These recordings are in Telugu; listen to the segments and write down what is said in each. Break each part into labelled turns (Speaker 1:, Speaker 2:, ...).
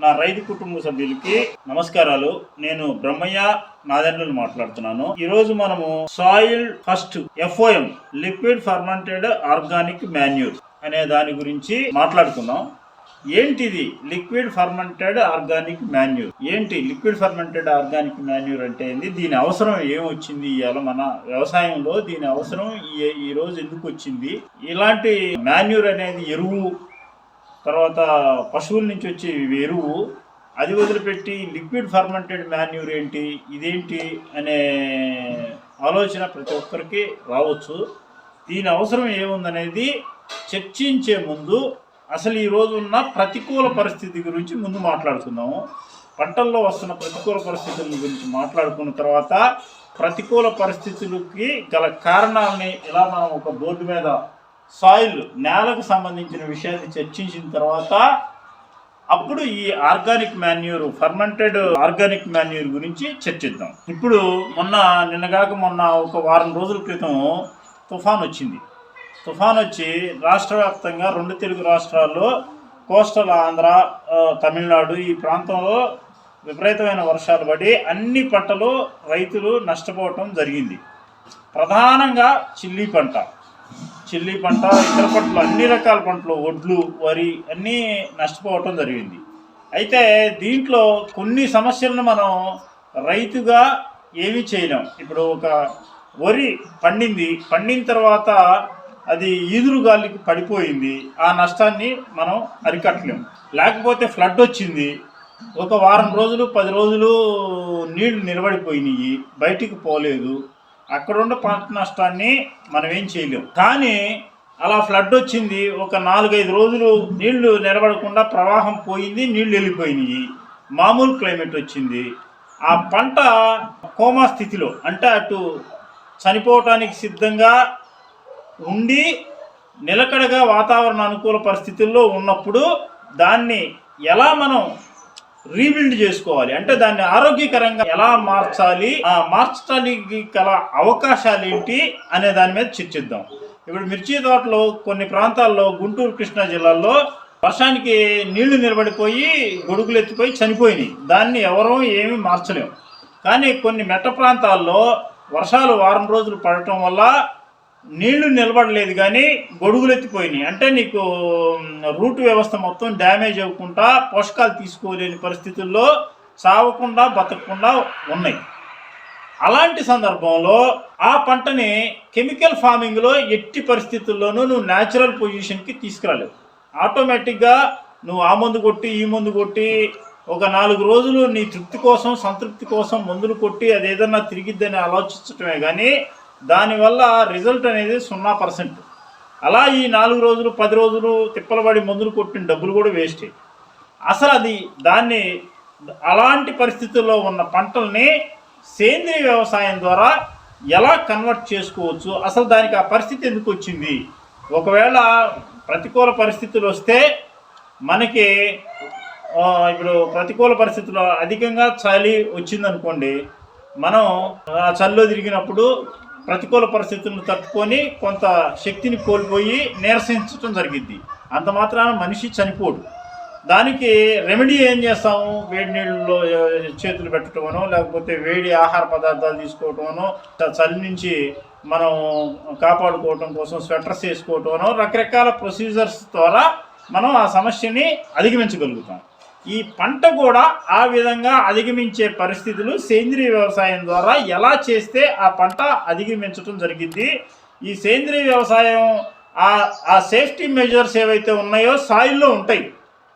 Speaker 1: నా రైతు కుటుంబ సభ్యులకి నమస్కారాలు. నేను బ్రహ్మయ్య నాదెండ్రులు మాట్లాడుతున్నాను. ఈ రోజు మనము soil first FOM liquid fermented organic manure అనే దాని గురించి మాట్లాడుకుందాం. ఏంటిది లిక్విడ్ ఫర్మెంటెడ్ ఆర్గానిక్ మాన్యూర్? ఏంటి లిక్విడ్ ఫర్మెంటెడ్ ఆర్గానిక్ మాన్యూర్ అంటే ఏంది? దీని అవసరం ఏమొచ్చింది ఇవాళ మన వ్యవసాయంలో? దీని అవసరం ఈ- ఈ రోజు ఎందుకు వచ్చింది? ఇలాంటి మాన్యూర్ అనేది ఎరువు తర్వాత పశువుల నుంచి వచ్చే ఎరువు అది వదిలిపెట్టి లిక్విడ్ ఫర్మెంటెడ్ మాన్యూర్ ఏంటి ఇదేంటి అనే ఆలోచన ప్రతి ఒక్కరికి రావచ్చు. దీని అవసరం ఏముందనేది చర్చించే ముందు అసలు ఈ రోజు ఉన్న ప్రతికూల పరిస్థితి గురించి ముందు మాట్లాడుకుందాము. పంటల్లో వస్తున్న ప్రతికూల పరిస్థితుల గురించి మాట్లాడుకున్న తర్వాత ప్రతికూల పరిస్థితులకి గల కారణాలని ఇలా మనం ఒక బోర్డు మీద సాయిల్ నేలకు సంబంధించిన విషయాన్ని చర్చించిన తర్వాత అప్పుడు ఈ organic manure fermented organic manure గురించి చర్చిద్దాం. ఇప్పుడు మొన్న నిన్నగాక మొన్న ఒక వారం రోజుల క్రితం తుఫాన్ వచ్చింది. తుఫాన్ వచ్చి రాష్ట్ర వ్యాప్తంగా రెండు తెలుగు రాష్ట్రాల్లో కోస్టల్ ఆంధ్ర తమిళనాడు ఈ ప్రాంతంలో విపరీతమైన వర్షాలు పడి అన్ని పంటలు రైతులు నష్టపోవటం జరిగింది. ప్రధానంగా చిల్లీ పంట. చిల్లీ పంట ఇతర పంటలు అన్ని రకాల పంటలు వడ్లు వరి అన్నీ నష్టపోవటం జరిగింది. అయితే దీంట్లో కొన్ని సమస్యలను మనం రైతుగా ఏమీ చేయలేం. ఇప్పుడు ఒక వరి పండింది పండిన తర్వాత అది ఈదురు గాలికి పడిపోయింది ఆ నష్టాన్ని మనం అరికట్టలేం. లేకపోతే ఫ్లడ్ వచ్చింది ఒక వారం రోజులు పది రోజులు నీళ్ళు నిలబడిపోయినాయి బయటికి పోలేదు అక్కడున్న పంట నష్టాన్ని మనం ఏం చేయలేం. కానీ అలా ఫ్లడ్ వచ్చింది ఒక నాలుగైదు రోజులు నీళ్ళు నిలబడకుండా ప్రవాహం పోయింది నీళ్ళు వెళ్ళిపోయినాయి. మామూలు క్లైమేట్ వచ్చింది. ఆ పంట కోమా స్థితిలో అంటే అటు చనిపోవటానికి సిద్ధంగా ఉండి నిలకడగా వాతావరణ అనుకూల పరిస్థితుల్లో ఉన్నప్పుడు దాన్ని ఎలా మనం రీబిల్డ్ చేసుకోవాలి. అంటే దాన్ని ఆరోగ్యకరంగా ఎలా మార్చాలి ఆ మార్చడానికి గల అవకాశాలు ఏంటి అనే దాని మీద చర్చిద్దాం. ఇప్పుడు మిర్చి తోటలో కొన్ని ప్రాంతాల్లో గుంటూరు కృష్ణా జిల్లాలో వర్షానికి నీళ్ళు నిలబడిపోయి గొడుగులు ఎత్తిపోయి చనిపోయినాయి. దాన్ని ఎవరూ ఏమీ మార్చలేం. కానీ కొన్ని మెట్ట ప్రాంతాల్లో వర్షాలు వారం రోజులు పడటం వల్ల నీళ్ళు నిలబడలేదు కానీ గొడుగులు ఎత్తిపోయినాయి. అంటే నీకు రూట్ వ్యవస్థ మొత్తం డ్యామేజ్ అవ్వకుండా పోషకాలు తీసుకోలేని పరిస్థితుల్లో చావకుండా బతకకుండా ఉన్నాయి. అలాంటి సందర్భంలో ఆ పంటని కెమికల్ ఫార్మింగ్లో ఎట్టి పరిస్థితుల్లోనూ నువ్వు న్యాచురల్ పొజిషన్కి తీసుకురాలేవు ఆటోమేటిక్గా నువ్వు ఆ మందు కొట్టి ఈ మందు కొట్టి ఒక నాలుగు రోజులు నీ తృప్తి కోసం సంతృప్తి కోసం మందులు కొట్టి అది ఏదన్నా తిరిగిద్దని ఆలోచించటమే కానీ దానివల్ల రిజల్ట్ అనేది సున్నా పర్సెంట్. అలా ఈ నాలుగు రోజులు పది రోజులు తిప్పలబడి మందులు కొట్టిన డబ్బులు కూడా వేస్టే. అసలు అది దాన్ని అలాంటి పరిస్థితుల్లో ఉన్న పంటల్ని సేంద్రీయ వ్యవసాయం ద్వారా ఎలా కన్వర్ట్ చేసుకోవచ్చు? అసలు దానికి ఆ పరిస్థితి ఎందుకు వచ్చింది? ఒకవేళ ప్రతికూల పరిస్థితులు వస్తే మనకి ఇప్పుడు ప్రతికూల పరిస్థితుల్లో అధికంగా చలి వచ్చిందనుకోండి మనం ఆ చలిలో తిరిగినప్పుడు ప్రతికూల పరిస్థితులను తట్టుకొని కొంత శక్తిని కోల్పోయి నీరసించడం జరిగింది. అంత మాత్రాన మనిషి చనిపోడు. దానికి రెమెడీ ఏం చేస్తాము? వేడి నీళ్ళలో చేతులు పెట్టడమనో లేకపోతే వేడి ఆహార పదార్థాలు తీసుకోవటమనో చలి నుంచి మనం కాపాడుకోవటం కోసం స్వెటర్స్ వేసుకోవటమనో రకరకాల ప్రొసీజర్స్ ద్వారా మనం ఆ సమస్యని అధిగమించగలుగుతాం. ఈ పంట కూడా ఆ విధంగా అధిగమించే పరిస్థితులు సేంద్రీయ వ్యవసాయం ద్వారా ఎలా చేస్తే ఆ పంట అధిగమించడం జరిగింది ఈ సేంద్రీయ వ్యవసాయం ఆ ఆ సేఫ్టీ మెజర్స్ ఏవైతే ఉన్నాయో సాయిల్లో ఉంటాయి.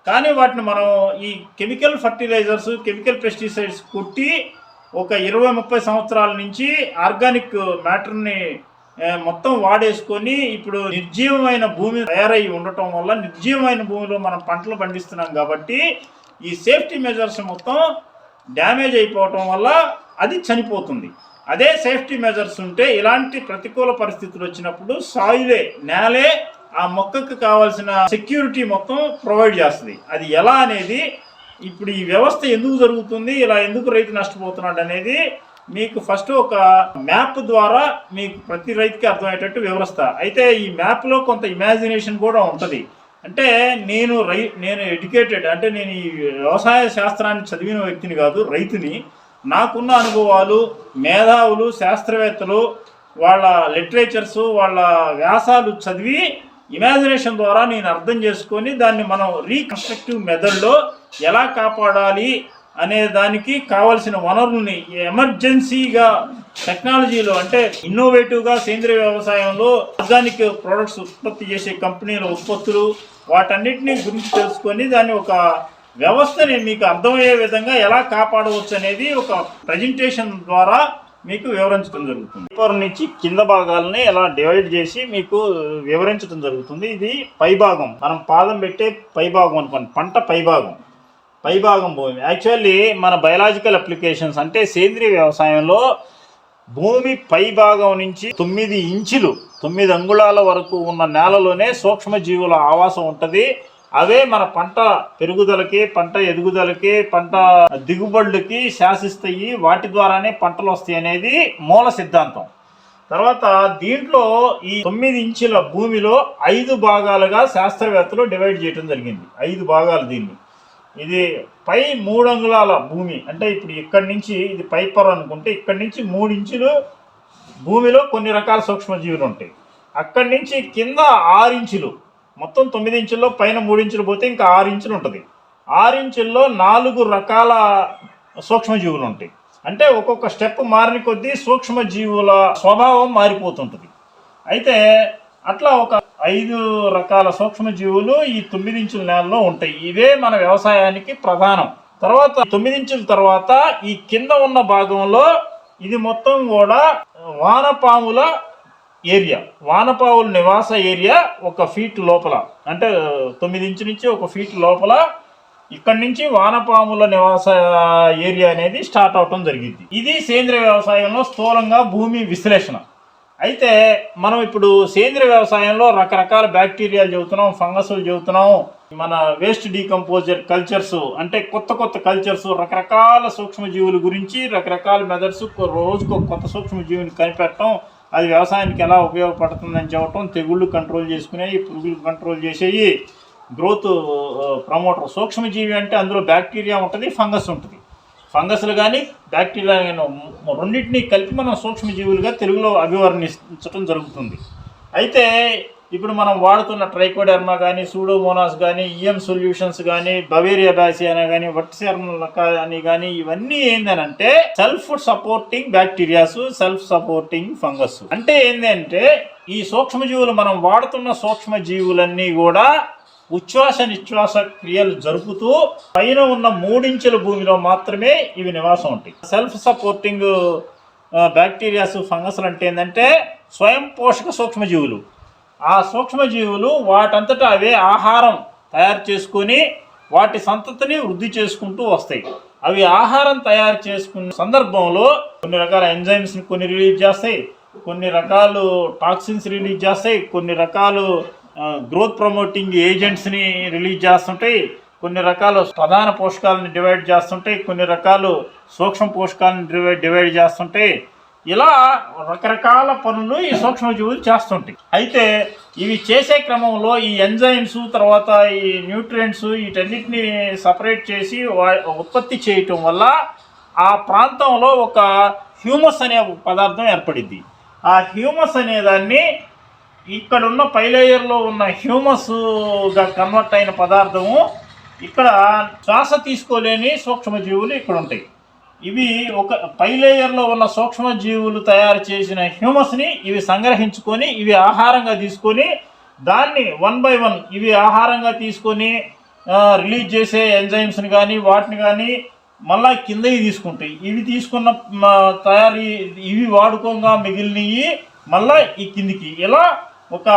Speaker 1: కానీ వాటిని మనం ఈ కెమికల్ ఫర్టిలైజర్స్ కెమికల్ పెస్టిసైడ్స్ కొట్టి ఒక ఇరవై ముప్పై సంవత్సరాల నుంచి ఆర్గానిక్ మ్యాటర్ని మొత్తం వాడేసుకొని ఇప్పుడు నిర్జీవమైన భూమి తయారై ఉండటం వల్ల నిర్జీవమైన భూమిలో మనం పంటలు పండిస్తున్నాం కాబట్టి ఈ సేఫ్టీ మెజర్స్ మొత్తం డ్యామేజ్ అయిపోవటం వల్ల అది చనిపోతుంది. అదే సేఫ్టీ మెజర్స్ ఉంటే ఇలాంటి ప్రతికూల పరిస్థితులు వచ్చినప్పుడు సాయిలే నేలే ఆ మొక్కకు కావాల్సిన సెక్యూరిటీ మొత్తం ప్రొవైడ్ చేస్తుంది. అది ఎలా అనేది ఇప్పుడు ఈ వ్యవస్థ ఎందుకు జరుగుతుంది ఇలా ఎందుకు రైతు నష్టపోతున్నాడు అనేది మీకు ఫస్ట్ ఒక మ్యాప్ ద్వారా మీకు ప్రతి రైతుకి అర్థమయ్యేటట్టు వివరిస్తా. అయితే ఈ మ్యాప్లో కొంత ఇమాజినేషన్ కూడా ఉంటుంది. అంటే నేను రై నేను ఎడ్యుకేటెడ్ అంటే నేను ఈ వ్యవసాయ శాస్త్రాన్ని చదివిన వ్యక్తిని కాదు రైతుని. నాకున్న అనుభవాలు మేధావులు శాస్త్రవేత్తలు వాళ్ళ లిటరేచర్స్ వాళ్ళ వ్యాసాలు చదివి ఇమాజినేషన్ ద్వారా నేను అర్థం చేసుకొని దాన్ని మనం రీకన్స్ట్రక్టివ్ మెథడ్లో ఎలా కాపాడాలి అనే దానికి కావలసిన వనరుల్ని ఎమర్జెన్సీగా టెక్నాలజీలో అంటే ఇన్నోవేటివ్గా సేంద్రియ వ్యవసాయంలో ఆర్గానిక్ ప్రొడక్ట్స్ ఉత్పత్తి చేసే కంపెనీల ఉత్పత్తులు వాటన్నిటిని గురించి తెలుసుకొని దాన్ని ఒక వ్యవస్థని మీకు అర్థమయ్యే విధంగా ఎలా కాపాడవచ్చు అనేది ఒక ప్రజెంటేషన్ ద్వారా మీకు వివరించడం జరుగుతుంది. పేపర్ నుంచి కింద భాగాలని ఎలా డివైడ్ చేసి మీకు వివరించడం జరుగుతుంది. ఇది పైభాగం. మనం పాదం పెట్టే పైభాగం అనుకోండి. పంట పైభాగం. పైభాగం భూమి. యాక్చువల్లీ మన బయలాజికల్ అప్లికేషన్స్ అంటే సేంద్రియ వ్యవసాయంలో భూమి పైభాగం నుంచి తొమ్మిది ఇంచులు తొమ్మిది అంగుళాల వరకు ఉన్న నేలలోనే సూక్ష్మజీవుల ఆవాసం ఉంటుంది. అవే మన పంట పెరుగుదలకి పంట ఎదుగుదలకి పంట దిగుబడులకి శాసిస్తాయి వాటి ద్వారానే పంటలు వస్తాయి అనేది మూల సిద్ధాంతం. తర్వాత దీంట్లో ఈ తొమ్మిది ఇంచుల భూమిలో ఐదు భాగాలుగా శాస్త్రవేత్తలు డివైడ్ చేయడం జరిగింది. ఐదు భాగాలు దీన్ని. ఇది పై మూడు అంగుళాల భూమి. అంటే ఇప్పుడు ఇక్కడి నుంచి ఇది పై పొర అనుకుంటే ఇక్కడి నుంచి మూడు ఇంచులు భూమిలో కొన్ని రకాల సూక్ష్మజీవులు ఉంటాయి. అక్కడి నుంచి కింద ఆరు ఇంచులు మొత్తం తొమ్మిది ఇంచుల్లో పైన మూడు ఇంచులు పోతే ఇంకా ఆరు ఇంచులు ఉంటుంది. ఆరు ఇంచుల్లో నాలుగు రకాల సూక్ష్మజీవులు ఉంటాయి. అంటే ఒక్కొక్క స్టెప్ మారిన కొద్దీ సూక్ష్మజీవుల స్వభావం మారిపోతుంటుంది. అయితే అట్లా ఒక ఐదు రకాల సూక్ష్మజీవులు ఈ తొమ్మిది ఇంచుల నేలలో ఉంటాయి. ఇవే మన వ్యవసాయానికి ప్రధానం. తర్వాత తొమ్మిది ఇంచుల తర్వాత ఈ కింద ఉన్న భాగంలో ఇది మొత్తం కూడా వానపాముల ఏరియా. వానపాముల నివాస ఏరియా ఒక ఫీట్ లోపల. అంటే తొమ్మిది ఇంచు నుంచి ఒక ఫీట్ లోపల ఇక్కడి నుంచి వానపాముల నివాస ఏరియా అనేది స్టార్ట్ అవటం జరిగింది. ఇది సేంద్రియ వ్యవసాయంలో స్థూలంగా భూమి విశ్లేషణ. అయితే మనం ఇప్పుడు సేంద్రియ వ్యవసాయంలో రకరకాల బ్యాక్టీరియాలు చెబుతున్నాం ఫంగస్లు చెబుతున్నాం మన వేస్ట్ డీకంపోజర్ కల్చర్స్ అంటే కొత్త కొత్త కల్చర్స్ రకరకాల సూక్ష్మజీవుల గురించి రకరకాల మెథడ్స్ రోజుకు కొత్త సూక్ష్మజీవిని కనిపెట్టడం అది వ్యవసాయానికి ఎలా ఉపయోగపడుతుందని చెప్పటం తెగుళ్ళు కంట్రోల్ చేసుకునేవి పురుగులు కంట్రోల్ చేసేవి గ్రోత్ ప్రమోటర్ సూక్ష్మజీవి అంటే అందులో బ్యాక్టీరియా ఉంటుంది ఫంగస్ ఉంటుంది. ఫంగస్లు కానీ బ్యాక్టీరియా కానీ రెండింటినీ కలిపి మనం సూక్ష్మజీవులుగా తెలుగులో అభివర్ణించడం జరుగుతుంది. అయితే ఇప్పుడు మనం వాడుతున్న ట్రైకోడెర్మా కానీ సూడోమోనాస్ కానీ ఈఎం సొల్యూషన్స్ కానీ బవేరియా బ్యాసియానా కానీ వట్సెర్మ అని కానీ ఇవన్నీ ఏందనంటే self supporting bacterias self supporting fungus అంటే ఏంటంటే ఈ సూక్ష్మజీవులు మనం వాడుతున్న సూక్ష్మజీవులన్నీ కూడా ఉచ్ఛ్వాస నిశ్వాస క్రియలు జరుపుతూ పైన ఉన్న మూడించెల భూమిలో మాత్రమే ఇవి నివాసం ఉంటాయి. సెల్ఫ్ సపోర్టింగ్ బ్యాక్టీరియాస్ ఫంగస్లు అంటే ఏంటంటే స్వయం పోషక సూక్ష్మజీవులు. ఆ సూక్ష్మజీవులు వాటంతటా అవే ఆహారం తయారు చేసుకొని వాటి సంతతిని వృద్ధి చేసుకుంటూ వస్తాయి. అవి ఆహారం తయారు చేసుకున్న సందర్భంలో కొన్ని రకాల ఎంజైమ్స్ని కొన్ని రిలీజ్ చేస్తాయి. కొన్ని రకాలు టాక్సిన్స్ రిలీజ్ చేస్తాయి. కొన్ని రకాలు గ్రోత్ ప్రమోటింగ్ ఏజెంట్స్ని రిలీజ్ చేస్తుంటాయి కొన్ని రకాల ప్రధాన పోషకాలను డివైడ్ చేస్తుంటాయి కొన్ని రకాలు సూక్ష్మ పోషకాలను డివైడ్ డివైడ్ చేస్తుంటాయి ఇలా రకరకాల పనులు ఈ సూక్ష్మజీవులు చేస్తుంటాయి. అయితే ఇవి చేసే క్రమంలో ఈ ఎంజైమ్స్ తర్వాత ఈ న్యూట్రియంట్స్ వీటన్నిటిని సపరేట్ చేసి వా- ఉత్పత్తి చేయటం వల్ల ఆ ప్రాంతంలో ఒక హ్యూమస్ అనే పదార్థం ఏర్పడింది ఆ హ్యూమస్ అనే ఇక్కడున్న ఇక్కడ ఉన్న ఉన్న హ్యూమస్గా కన్వర్ట్ అయిన పదార్థము ఇక్కడ శ్వాస తీసుకోలేని సూక్ష్మజీవులు ఇక్కడ ఉంటాయి. ఇవి ఒక పైలేయర్లో ఉన్న సూక్ష్మజీవులు తయారు చేసిన హ్యూమస్ని ఇవి సంగ్రహించుకొని ఇవి ఆహారంగా తీసుకొని దాన్ని వన్ బై వన్ ఇవి ఆహారంగా తీసుకొని రిలీజ్ చేసే ఎంజైమ్స్ని కానీ వాటిని కానీ మళ్ళా కిందకి తీసుకుంటాయి. ఇవి తీసుకున్న తయారీ ఇవి వాడుకోగా మిగిలినవి మళ్ళా ఈ కిందికి. ఇలా ఒక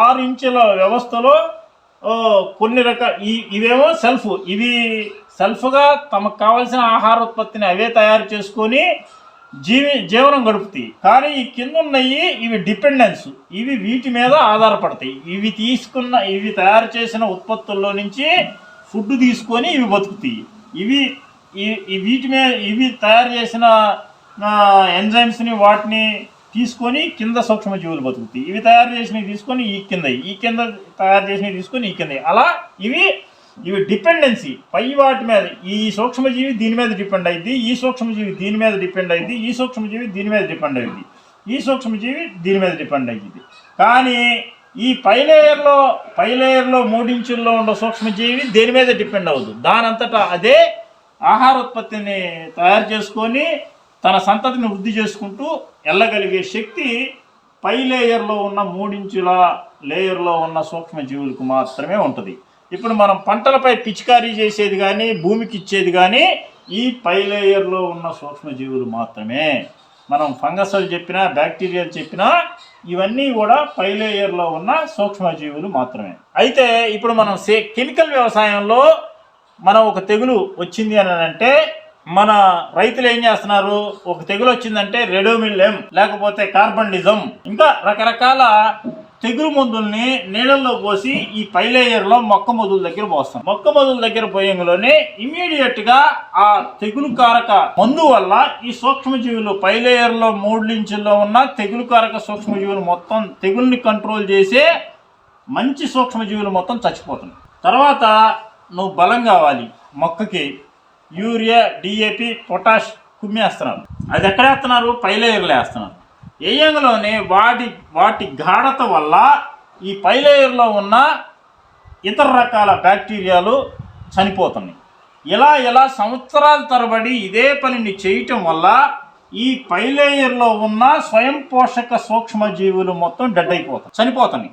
Speaker 1: ఆరు ఇంచుల వ్యవస్థలో కొన్ని రకాల ఈ ఇవేమో సెల్ఫ్. ఇవి సెల్ఫ్గా తమకు కావాల్సిన ఆహార ఉత్పత్తిని అవే తయారు చేసుకొని జీవి జీవనం గడుపుతాయి. కానీ ఈ కింద ఉన్నాయి ఇవి డిపెండెన్స్. ఇవి వీటి మీద ఆధారపడతాయి. ఇవి తీసుకున్న ఇవి తయారు చేసిన ఉత్పత్తుల్లో నుంచి ఫుడ్ తీసుకొని ఇవి బతుకుతాయి. ఇవి ఈ వీటి మీద ఇవి తయారు చేసిన ఎంజైమ్స్ని వాటిని తీసుకొని కింద సూక్ష్మజీవులు బతుకుతాయి. ఇవి తయారు చేసినవి తీసుకొని ఈ కింద ఈ కింద తయారు చేసినవి తీసుకొని ఈ కింద. అలా ఇవి ఇవి డిపెండెన్సీ. పై వాటి మీద ఈ సూక్ష్మజీవి దీని మీద డిపెండ్ అయింది ఈ సూక్ష్మజీవి దీని మీద డిపెండ్ అయింది ఈ సూక్ష్మజీవి దీని మీద డిపెండ్ అయింది ఈ సూక్ష్మజీవి దీని మీద డిపెండ్ అయ్యింది కానీ ఈ పై లేయర్లో పై లేయర్లో మూడించుల్లో ఉన్న సూక్ష్మజీవి దేని మీద డిపెండ్ అవ్వదు. దానంతటా అదే ఆహార ఉత్పత్తిని తయారు చేసుకొని తన సంతతిని వృద్ధి చేసుకుంటూ వెళ్ళగలిగే శక్తి పై లేయర్లో ఉన్న మూడించుల లేయర్లో ఉన్న సూక్ష్మజీవులకు మాత్రమే ఉంటుంది. ఇప్పుడు మనం పంటలపై పిచికారీ చేసేది కానీ భూమికి ఇచ్చేది కానీ ఈ పై లేయర్లో ఉన్న సూక్ష్మజీవులు మాత్రమే. మనం ఫంగస్లు చెప్పినా బ్యాక్టీరియాలు చెప్పినా ఇవన్నీ కూడా పై లేయర్లో ఉన్న సూక్ష్మజీవులు మాత్రమే. అయితే ఇప్పుడు మనం సే కెమికల్ వ్యవసాయంలో మనం ఒక తెగులు వచ్చింది అని అంటే మన రైతులు ఏం చేస్తున్నారు? ఒక తెగులు వచ్చిందంటే రెడోమిల్లెం లేకపోతే కార్బండిజం ఇంకా రకరకాల తెగులు మందుల్ని నీళ్ళల్లో పోసి ఈ పై లేయర్లో మొక్క మొదల దగ్గర పోస్తాం. మొక్క మొదల దగ్గర పోయంలోనే ఇమీడియట్గా ఆ తెగులు కారక మందు వల్ల ఈ సూక్ష్మజీవులు పై లేయర్లో మూడు ఉన్న తెగులు కారక సూక్ష్మజీవులు మొత్తం తెగుల్ని కంట్రోల్ చేసే మంచి సూక్ష్మజీవులు మొత్తం చచ్చిపోతున్నాయి. తర్వాత నువ్వు బలం కావాలి మొక్కకి. యూరియా డిఏపి పొటాష్ కుమ్మేస్తున్నారు. అది ఎక్కడ వేస్తున్నారు? పై లేయర్లో వేస్తున్నారు వేయంలోనే వాటి వాటి గాఢత వల్ల ఈ పై లేయర్లో ఉన్న ఇతర రకాల బ్యాక్టీరియాలు చనిపోతున్నాయి. ఇలా ఇలా సంవత్సరాల తరబడి ఇదే పనిని చేయటం వల్ల ఈ పై లేయర్లో ఉన్న స్వయం పోషక సూక్ష్మజీవులు మొత్తం డెడ్ అయిపోతాయి చనిపోతున్నాయి.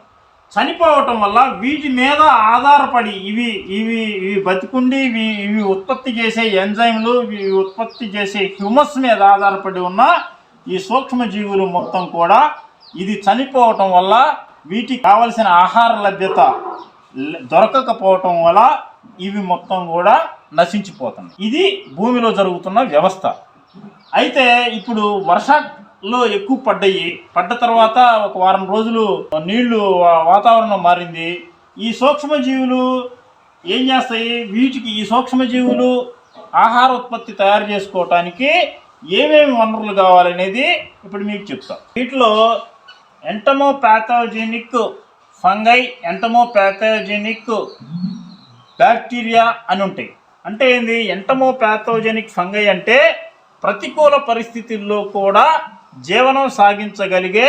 Speaker 1: చనిపోవటం వల్ల వీటి మీద ఆధారపడి ఇవి ఇవి ఇవి బతికుండి ఇవి ఇవి ఉత్పత్తి చేసే ఎంజైమ్లు ఇవి ఉత్పత్తి చేసే హ్యూమస్ మీద ఆధారపడి ఉన్న ఈ సూక్ష్మజీవులు మొత్తం కూడా ఇది చనిపోవటం వల్ల వీటికి కావలసిన ఆహార లభ్యత దొరకకపోవటం వల్ల ఇవి మొత్తం కూడా నశించిపోతుంది ఇది భూమిలో జరుగుతున్న వ్యవస్థ. అయితే ఇప్పుడు లో ఎక్కువ పడ్డాయి. పడ్డ తర్వాత ఒక వారం రోజులు నీళ్ళు వాతావరణం మారింది. ఈ సూక్ష్మజీవులు ఏం చేస్తాయి? వీటికి ఈ సూక్ష్మజీవులు ఆహార ఉత్పత్తి తయారు చేసుకోవటానికి ఏమేమి వనరులు కావాలనేది ఇప్పుడు మీకు చెప్తాం. వీటిలో entomopathogenic fungi entomopathogenic bacteria అని ఉంటాయి. అంటే ఏంది? ఎంటమో ప్యాథోజెనిక్ ఫంగై అంటే ప్రతికూల పరిస్థితుల్లో కూడా జీవనం సాగించగలిగే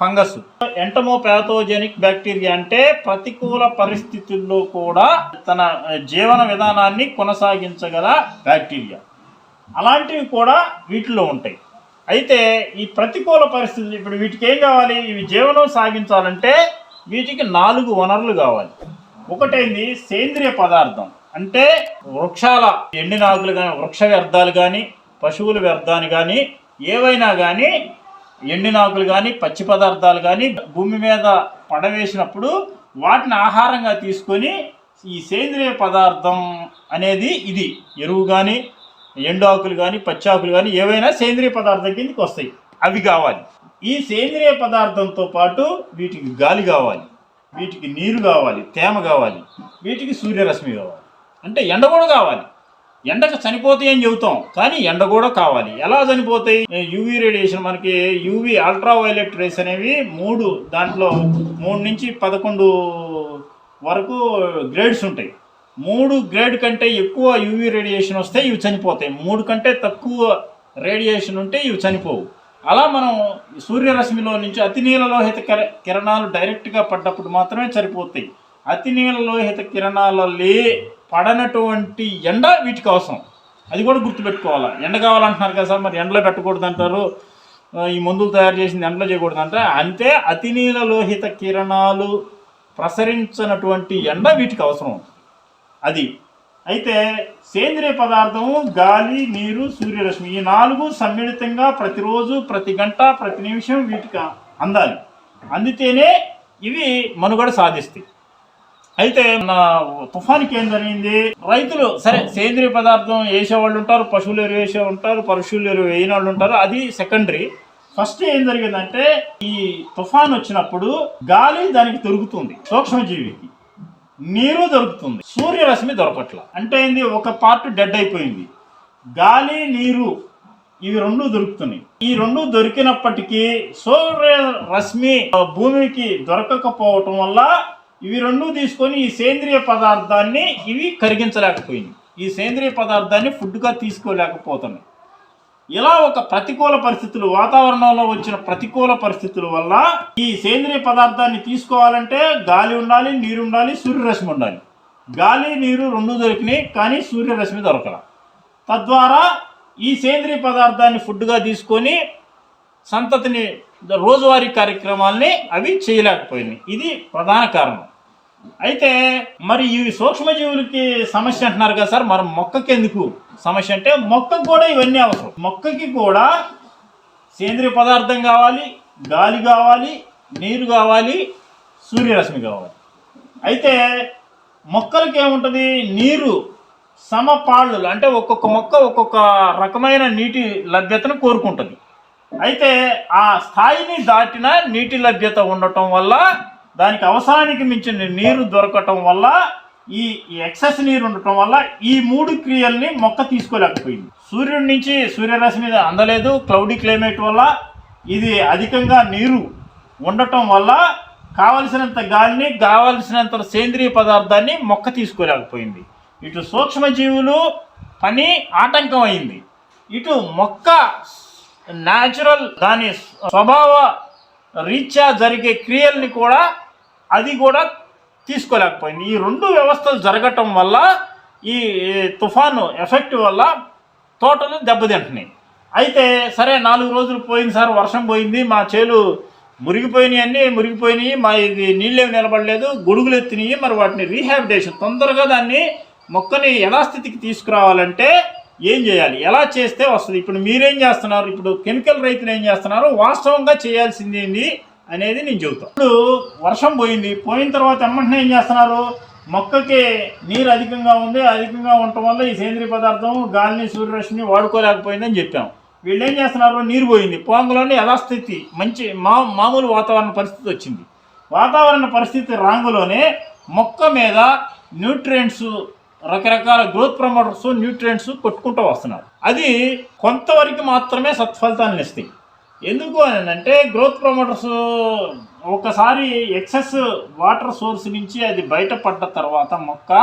Speaker 1: ఫంగస్. ఎంటమోపాథోజెనిక్ బ్యాక్టీరియా అంటే ప్రతికూల పరిస్థితుల్లో కూడా తన జీవన విధానాన్ని కొనసాగించగల బ్యాక్టీరియా. అలాంటివి కూడా వీటిలో ఉంటాయి. అయితే ఈ ప్రతికూల పరిస్థితులు ఇప్పుడు వీటికి ఏం కావాలి? ఇవి జీవనం సాగించాలంటే వీటికి నాలుగు వనరులు కావాలి. ఒకటైంది? సేంద్రియ పదార్థం. అంటే వృక్షాల ఎండిన ఆకులు కానీ వృక్ష వ్యర్థాలు కానీ పశువుల వ్యర్థాన్ని కానీ ఏవైనా కానీ ఎండినాకులు కానీ పచ్చి పదార్థాలు కానీ భూమి మీద పడవేసినప్పుడు వాటిని ఆహారంగా తీసుకొని ఈ సేంద్రియ పదార్థం అనేది ఇది. ఎరువు కానీ ఎండు ఆకులు కానీ పచ్చి ఆకులు కానీ ఏవైనా సేంద్రియ పదార్థం కిందకి వస్తాయి. అవి కావాలి. ఈ సేంద్రియ పదార్థంతో పాటు వీటికి గాలి కావాలి. వీటికి నీరు కావాలి. తేమ కావాలి. వీటికి సూర్యరశ్మి కావాలి. అంటే ఎండ కూడా కావాలి. ఎండకు చనిపోతాయి అని చెబుతాం. కానీ ఎండ కూడా కావాలి. ఎలా చనిపోతాయి? యూవీ రేడియేషన్ మనకి యూవీ అల్ట్రా వైలెట్ రేస్ అనేవి మూడు దాంట్లో మూడు నుంచి పదకొండు వరకు గ్రేడ్స్ ఉంటాయి. మూడు గ్రేడ్ కంటే ఎక్కువ యూవీ రేడియేషన్ వస్తే ఇవి చనిపోతాయి. మూడు కంటే తక్కువ రేడియేషన్ ఉంటే ఇవి చనిపోవు. అలా మనం సూర్యరశ్మిలో నుంచి అతి నీలలోహిత కిరణాలు డైరెక్ట్గా పడ్డప్పుడు మాత్రమే చనిపోతాయి. అతి నీలలోహిత కిరణాలలో పడనటువంటి ఎండ వీటికి అవసరం అది కూడా గుర్తుపెట్టుకోవాలి. ఎండ కావాలంటున్నారు కదా సార్ మరి ఎండలో పెట్టకూడదు అంటారు ఈ మందులు తయారు చేసింది ఎండలో చేయకూడదు అంటే అంతే అతి లోహిత కిరణాలు ప్రసరించినటువంటి ఎండ వీటికి అవసరం. అది. అయితే సేంద్రియ పదార్థము గాలి నీరు సూర్యరశ్మి ఈ నాలుగు సమ్మిళితంగా ప్రతిరోజు ప్రతి గంట ప్రతి నిమిషం వీటికి అందాలి. అందితేనే ఇవి మనుగడ సాధిస్తాయి. అయితే మన తుఫానికి ఏం జరిగింది? రైతులు సరే సేంద్రియ పదార్థం వేసే వాళ్ళు ఉంటారు పశువులు ఎరువు వేసే ఉంటారు పశువులు ఎరువు వేయని వాళ్ళు ఉంటారు అది సెకండరీ ఫస్ట్ ఏం జరిగిందంటే ఈ తుఫాన్ వచ్చినప్పుడు గాలి దానికి దొరుకుతుంది సూక్ష్మజీవికి. నీరు దొరుకుతుంది సూర్యరశ్మి దొరకట్ల. అంటే ఏంది? ఒక పార్ట్ డెడ్ అయిపోయింది. గాలి నీరు ఇవి రెండు దొరుకుతున్నాయి. ఈ రెండు దొరికినప్పటికీ సూర్యరశ్మి భూమికి దొరకకపోవటం వల్ల ఇవి రెండు తీసుకొని ఈ సేంద్రియ పదార్థాన్ని ఇవి కరిగించలేకపోయింది ఈ సేంద్రియ పదార్థాన్ని ఫుడ్గా తీసుకోలేకపోతున్నాయి. ఇలా ఒక ప్రతికూల పరిస్థితులు వాతావరణంలో వచ్చిన ప్రతికూల పరిస్థితుల వల్ల ఈ సేంద్రియ పదార్థాన్ని తీసుకోవాలంటే గాలి ఉండాలి నీరు ఉండాలి సూర్యరశ్మి ఉండాలి. గాలి నీరు రెండు దొరికినాయి కానీ సూర్యరశ్మి దొరకల. తద్వారా ఈ సేంద్రియ పదార్థాన్ని ఫుడ్గా తీసుకొని సంతతిని రోజువారీ కార్యక్రమాల్ని అవి చేయలేకపోయినాయి. ఇది ప్రధాన కారణం. అయితే మరి ఇవి సూక్ష్మజీవులకి సమస్య అంటున్నారు కదా సార్ మరి మొక్కకి ఎందుకు సమస్య అంటే మొక్కకు కూడా ఇవన్నీ అవసరం. మొక్కకి కూడా సేంద్రియ పదార్థం కావాలి గాలి కావాలి నీరు కావాలి సూర్యరశ్మి కావాలి. అయితే మొక్కలకి ఏముంటుంది? నీరు సమపాళ్ళు అంటే ఒక్కొక్క మొక్క ఒక్కొక్క రకమైన నీటి లభ్యతను కోరుకుంటుంది. అయితే ఆ స్థాయిని దాటిన నీటి లభ్యత ఉండటం వల్ల దానికి అవసరానికి మించిన నీరు దొరకటం వల్ల ఈ ఎక్సెస్ నీరు ఉండటం వల్ల ఈ మూడు క్రియల్ని మొక్క తీసుకోలేకపోయింది. సూర్యుడి నుంచి సూర్యరశ్మి అందలేదు క్లౌడీ క్లైమేట్ వల్ల ఇది అధికంగా నీరు ఉండటం వల్ల కావలసినంత గాలిని కావలసినంత సేంద్రియ పదార్థాన్ని మొక్క తీసుకోలేకపోయింది. ఇటు సూక్ష్మజీవులు పని ఆటంకం అయింది. ఇటు మొక్క న్యాచురల్ దాని స్వభావ రీత్యా జరిగే క్రియల్ని కూడా అది కూడా తీసుకోలేకపోయింది. ఈ రెండు వ్యవస్థలు జరగటం వల్ల ఈ తుఫాను ఎఫెక్ట్ వల్ల తోటలు దెబ్బతింటున్నాయి. అయితే సరే నాలుగు రోజులు పోయింది సార్ వర్షం పోయింది మా చేలు మురిగిపోయినాయి అన్నీ మురిగిపోయినాయి మా ఇది నీళ్ళేమి నిలబడలేదు గొడుగులు ఎత్తినాయి మరి వాటిని రీహాబిటేషన్ తొందరగా దాన్ని మొక్కని యథాస్థితికి తీసుకురావాలంటే ఏం చేయాలి? ఎలా చేస్తే వస్తుంది? ఇప్పుడు మీరేం చేస్తున్నారు? ఇప్పుడు కెమికల్ రైతులు ఏం చేస్తున్నారు? వాస్తవంగా చేయాల్సింది ఏంటి అనేది నేను చెబుతాను ఇప్పుడు వర్షం పోయింది. పోయిన తర్వాత ఎమ్మంటనే ఏం చేస్తున్నారు? మొక్కకి నీరు అధికంగా ఉంది. అధికంగా ఉండటం వల్ల ఈ సేంద్రియ పదార్థం గాలిని సూర్యరశ్మిని వాడుకోలేకపోయిందని చెప్పాం. వీళ్ళు ఏం చేస్తున్నారు? నీరు పోయింది. పోంగలోని యథాస్థితి మంచి మా మామూలు వాతావరణ పరిస్థితి వచ్చింది. వాతావరణ పరిస్థితి రాంగులోనే మొక్క మీద న్యూట్రియంట్స్ రకరకాల గ్రోత్ ప్రమోటర్స్ న్యూట్రియంట్స్ కొట్టుకుంటూ వస్తున్నారు. అది కొంతవరకు మాత్రమే సత్ఫలితాలను ఇస్తాయి. ఎందుకు అని అంటే గ్రోత్ ప్రమోటర్స్ ఒకసారి ఎక్సెస్ వాటర్ సోర్స్ నుంచి అది బయటపడ్డ తర్వాత మొక్క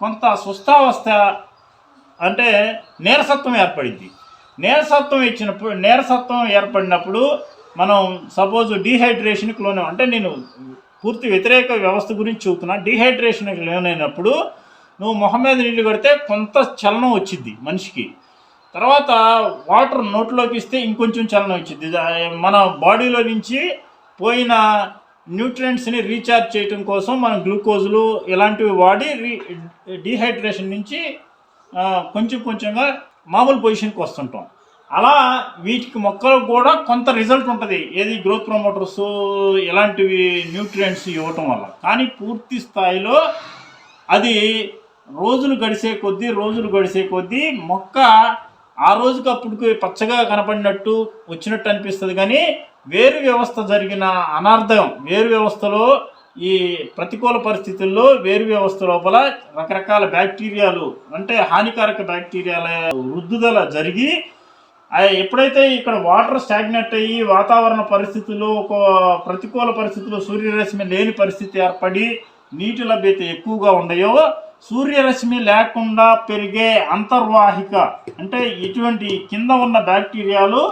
Speaker 1: కొంత సుస్థావస్థ అంటే నీరసత్వం ఏర్పడింది. నీరసత్వం ఇచ్చినప్పుడు నీరసత్వం ఏర్పడినప్పుడు మనం సపోజ్ డీహైడ్రేషన్కి లోనే అంటే నేను పూర్తి వ్యతిరేక వ్యవస్థ గురించి చూపుతున్నా డీహైడ్రేషన్కి లోనైనప్పుడు నువ్వు మొహం మీద నీళ్ళు కడితే కొంత చలనం వచ్చింది మనిషికి. తర్వాత వాటర్ నోట్లోకి ఇస్తే ఇంకొంచెం చలనం వచ్చింది మన బాడీలో నుంచి పోయిన న్యూట్రియంట్స్ని రీఛార్జ్ చేయటం కోసం మనం గ్లూకోజులు ఇలాంటివి వాడి రీ డీహైడ్రేషన్ నుంచి కొంచెం కొంచెంగా మామూలు పొజిషన్కి వస్తుంటాం. అలా వీటికి మొక్కలకు కూడా కొంత రిజల్ట్ ఉంటుంది. ఏది గ్రోత్ ప్రమోటర్స్ ఇలాంటివి న్యూట్రియంట్స్ ఇవ్వటం వల్ల. కానీ పూర్తి స్థాయిలో అది రోజులు గడిసే కొద్దీ రోజులు గడిసే కొద్దీ మొక్క ఆ రోజుకి అప్పటికి పచ్చగా కనపడినట్టు వచ్చినట్టు అనిపిస్తుంది. కానీ వేరు వ్యవస్థ జరిగిన అనార్థం వేరు వ్యవస్థలో ఈ ప్రతికూల పరిస్థితుల్లో వేరు వ్యవస్థ లోపల రకరకాల బ్యాక్టీరియాలు అంటే హానికారక బ్యాక్టీరియాల వృద్ధుదల జరిగి ఎప్పుడైతే ఇక్కడ వాటర్ స్టాగ్నెట్ అయ్యి వాతావరణ పరిస్థితుల్లో ఒక ప్రతికూల పరిస్థితుల్లో సూర్యరశ్మి లేని పరిస్థితి ఏర్పడి నీటి లభ్యత ఎక్కువగా ఉండయో సూర్యరశ్మి లేకుండా పెరిగే అంతర్వాహిక అంటే ఇటువంటి కింద ఉన్న బ్యాక్టీరియాలు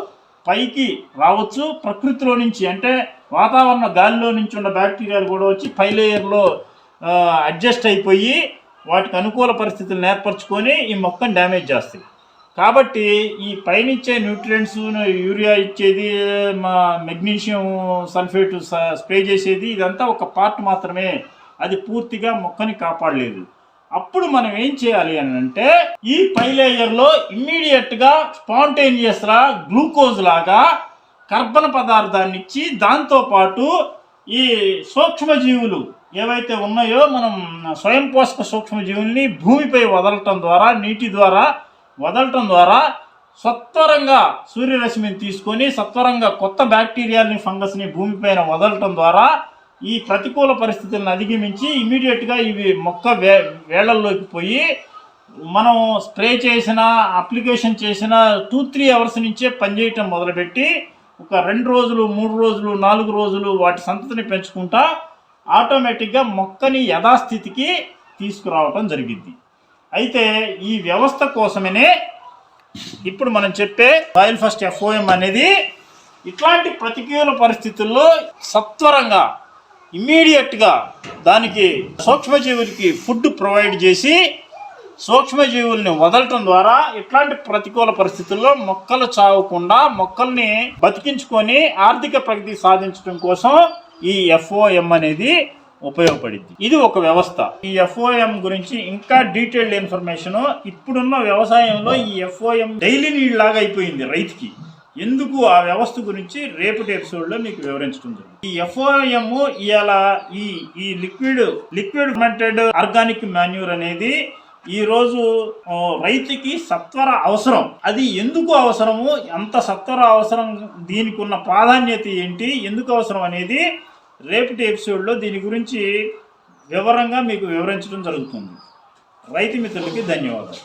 Speaker 1: పైకి రావచ్చు ప్రకృతిలో నుంచి అంటే వాతావరణ గాలిలో నుంచి ఉన్న బ్యాక్టీరియాలు కూడా వచ్చి పై లేయర్లో అడ్జస్ట్ అయిపోయి వాటికి అనుకూల పరిస్థితులను ఏర్పరచుకొని ఈ మొక్కను డ్యామేజ్ చేస్తాయి. కాబట్టి ఈ పైన ఇచ్చే న్యూట్రియంట్స్ యూరియా ఇచ్చేది మా మెగ్నీషియం సల్ఫేట్ స్ప్రే చేసేది ఇదంతా ఒక పార్ట్ మాత్రమే అది పూర్తిగా మొక్కని కాపాడలేదు. అప్పుడు మనం ఏం చేయాలి అని అంటే ఈ పై లేయర్లో ఇమ్మీడియట్గా స్పాంటేనియస్లా గ్లూకోజ్ లాగా కర్బన పదార్థాన్ని ఇచ్చి దాంతోపాటు ఈ సూక్ష్మజీవులు ఏవైతే ఉన్నాయో మనం స్వయం పోషక సూక్ష్మజీవుల్ని భూమిపై వదలటం ద్వారా నీటి ద్వారా వదలటం ద్వారా సత్వరంగా సూర్యరశ్మిని తీసుకొని సత్వరంగా కొత్త బ్యాక్టీరియాలని ఫంగస్ని భూమిపైన వదలటం ద్వారా ఈ ప్రతికూల పరిస్థితులను అధిగమించి ఇమీడియట్గా ఇవి మొక్క వే వేళ్ళలోకి పోయి మనం స్ప్రే చేసిన అప్లికేషన్ చేసిన టూ త్రీ అవర్స్ నుంచే పనిచేయటం మొదలుపెట్టి ఒక రెండు రోజులు మూడు రోజులు నాలుగు రోజులు వాటి సంతతిని పెంచుకుంటా ఆటోమేటిక్గా మొక్కని యథాస్థితికి తీసుకురావటం జరిగింది. అయితే ఈ వ్యవస్థ కోసమనే ఇప్పుడు మనం చెప్పే రాయల్ ఫస్ట్ ఎఫ్ఓఎం అనేది ఇట్లాంటి ప్రతికూల పరిస్థితుల్లో సత్వరంగా ఇమ్మీడియట్గా దానికి సూక్ష్మజీవులకి ఫుడ్ ప్రొవైడ్ చేసి సూక్ష్మజీవుల్ని వదలటం ద్వారా ఇట్లాంటి ప్రతికూల పరిస్థితుల్లో మొక్కలు చావకుండా మొక్కల్ని బతికించుకొని ఆర్థిక ప్రగతి సాధించడం కోసం ఈ ఎఫ్ఓఎం అనేది ఉపయోగపడింది. ఇది ఒక వ్యవస్థ. ఈ ఎఫ్ఓఎం గురించి ఇంకా డీటెయిల్డ్ ఇన్ఫర్మేషన్ ఇప్పుడున్న వ్యవసాయంలో ఈ ఎఫ్ఓఎం డైలీ నీడ్ లాగా అయిపోయింది రైతుకి. ఎందుకు ఆ వ్యవస్థ గురించి రేపటి ఎపిసోడ్లో మీకు వివరించడం జరిగింది ఈ ఎఫ్ఓఎం ఇవాళ ఈ ఈ liquid liquid fermented organic manure అనేది ఈ రోజు రైతుకి సత్వర అవసరం. అది ఎందుకు అవసరము? అంత సత్వర అవసరం దీనికి ఉన్న ప్రాధాన్యత ఏంటి? ఎందుకు అవసరం అనేది రేపటి ఎపిసోడ్లో దీని గురించి వివరంగా మీకు వివరించడం జరుగుతుంది. రైతు మిత్రులకి ధన్యవాదాలు.